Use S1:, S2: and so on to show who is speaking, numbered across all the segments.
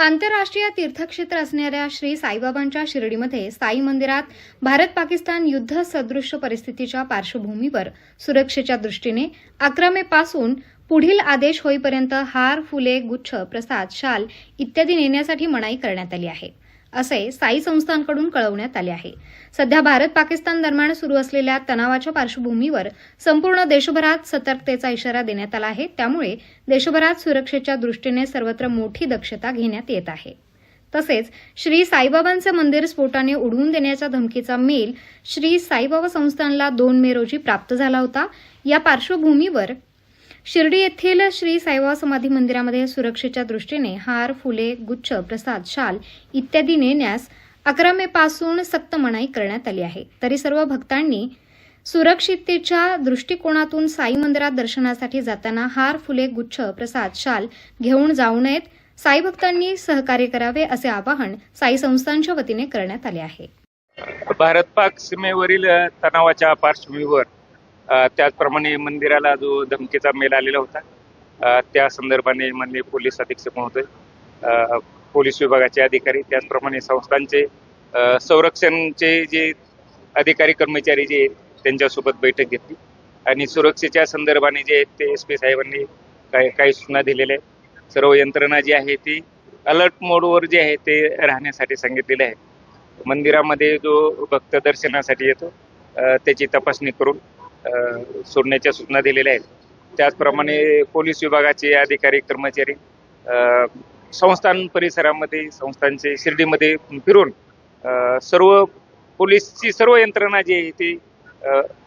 S1: आंतरराष्ट्रीय तीर्थक्षेत्र असणाऱ्या श्री साईबाबांच्या शिर्डीमध्ये साई मंदिरात भारत पाकिस्तान युद्ध सदृश्य परिस्थितीच्या पार्श्वभूमीवर सुरक्षेच्या दृष्टीने अकरा मे पासून पुढील आदेश होईपर्यंत हार फुले गुच्छ प्रसाद शाल इत्यादी नेण्यासाठी मनाई करण्यात आली आहे. असे साई संस्थांकडून कळवण्यात आले आहे. सध्या भारत पाकिस्तान दरम्यान सुरू असलेल्या तणावाच्या पार्श्वभूमीवर संपूर्ण देशभरात सतर्कतेचा इशारा देण्यात आला आहे. त्यामुळे देशभरात सुरक्षेच्या दृष्टीने सर्वत्र मोठी दक्षता घेण्यात येत आहे. तसेच श्री साईबाबांचे मंदिर स्फोटाने उडवून देण्याच्या धमकीचा मेल श्री साईबाबा संस्थानला दोन मे रोजी प्राप्त झाला होता. या पार्श्वभूमीवर शिर्डी येथील श्री साईबाबा समाधी मंदिरामध्ये सुरक्षेच्या दृष्टीने हार फुले गुच्छ प्रसाद शाल इत्यादी नेण्यास अकरा मे पासून सक्त मनाई करण्यात आली आहे. तरी सर्व भक्तांनी सुरक्षिततेच्या दृष्टिकोनातून साई मंदिरात दर्शनासाठी जाताना हार फुले गुच्छ प्रसाद शाल घेऊन जाऊ नयेत. साई भक्तांनी सहकार्य करावे असे आवाहन साई संस्थांच्या वतीने करण्यात आले आहे.
S2: भारत पाक सीमेवरील तणावाच्या पार्श्वभूमीवर त्याचप्रमाणे मंदिराला जो धमकीचा मेल आलेला होता त्या संदर्भाने माननीय पोलीस अधीक्षक महोदय पोलीस विभागाचे अधिकारी त्याचप्रमाणे संस्थांचे संरक्षणचे जे अधिकारी कर्मचारी जे आहेत त्यांच्यासोबत बैठक घेतली. आणि सुरक्षेच्या संदर्भाने जे आहेत ते एस पी साहेबांनी काही काही सूचना दिलेल्या आहेत. सर्व यंत्रणा जी आहे ती अलर्ट मोडवर जे आहे ते राहण्यासाठी सांगितलेले आहे मंदिरामध्ये जो भक्त दर्शनासाठी येतो त्याची तपासणी करून सोडण्याच्या सूचना दिलेल्या आहेत. त्याचप्रमाणे पोलीस विभागाचे अधिकारी कर्मचारी संस्थान परिसरामध्ये संस्थांचे शिर्डीमध्ये फिरून सर्व पोलीसची सर्व यंत्रणा जी आहे ती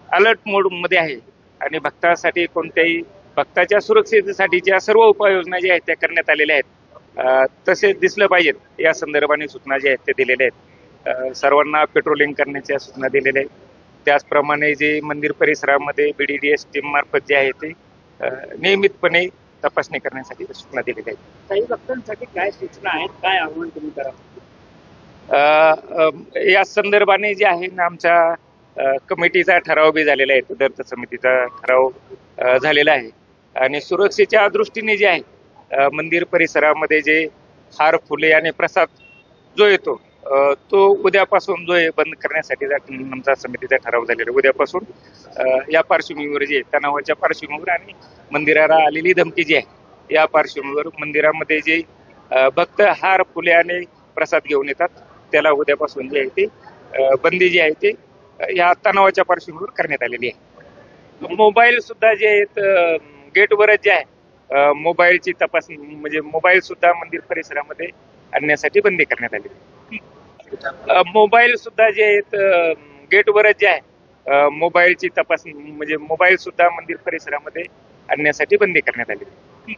S2: अलर्ट मोडमध्ये आहे. आणि भक्तासाठी कोणत्याही भक्ताच्या सुरक्षिततेसाठीच्या सर्व उपाययोजना ज्या आहेत त्या करण्यात आलेल्या आहेत तसे दिसलं पाहिजेत. या संदर्भाने सूचना ज्या आहेत त्या दिलेल्या आहेत. सर्वांना पेट्रोलिंग करण्याच्या सूचना दिलेल्या आहेत. त्याचप्रमाणे जे मंदिर परिसरामध्ये बीडीडीएस टीम मार्फत जे आहे ते नियमितपणे तपासणी करण्यासाठी सूचना दिलेल्या आहेत.
S3: काही भक्तांसाठी काय सूचना आहेत? काय आव्हान तुम्ही करा?
S2: या संदर्भाने जे आहे ना आमच्या कमिटीचा ठराव बी झालेला आहे. तदर्थ समितीचा ठराव झालेला आहे. आणि सुरक्षेच्या दृष्टीने जे आहे मंदिर परिसरामध्ये जे हार फुले आणि प्रसाद जो येतो तो उद्यापासून जो आहे बंद करण्यासाठी आमचा समितीचा ठराव झालेला आहे. उद्यापासून या पार्श्वभूमीवर जे तणावाच्या पार्श्वभूमीवर आणि मंदिराला आलेली धमकी जी आहे या पार्श्वभूमीवर मंदिरामध्ये जे भक्त हार फुले आणि प्रसाद घेऊन येतात त्याला उद्यापासून जे आहे ते बंदी जी आहे ते या तणावाच्या पार्श्वभूमीवर करण्यात आलेली आहे. मोबाईल सुद्धा जे आहेत गेटवरच जे आहे मोबाईलची तपासणी म्हणजे मोबाईल सुद्धा मंदिर परिसरामध्ये आणण्यासाठी बंदी करण्यात आलेली आहे. मोबाईल सुद्धा जे आहेत गेटवरच जे आहे मोबाईलची तपासणी म्हणजे मोबाईल सुद्धा मंदिर परिसरामध्ये आणण्यासाठी बंदी करण्यात आली.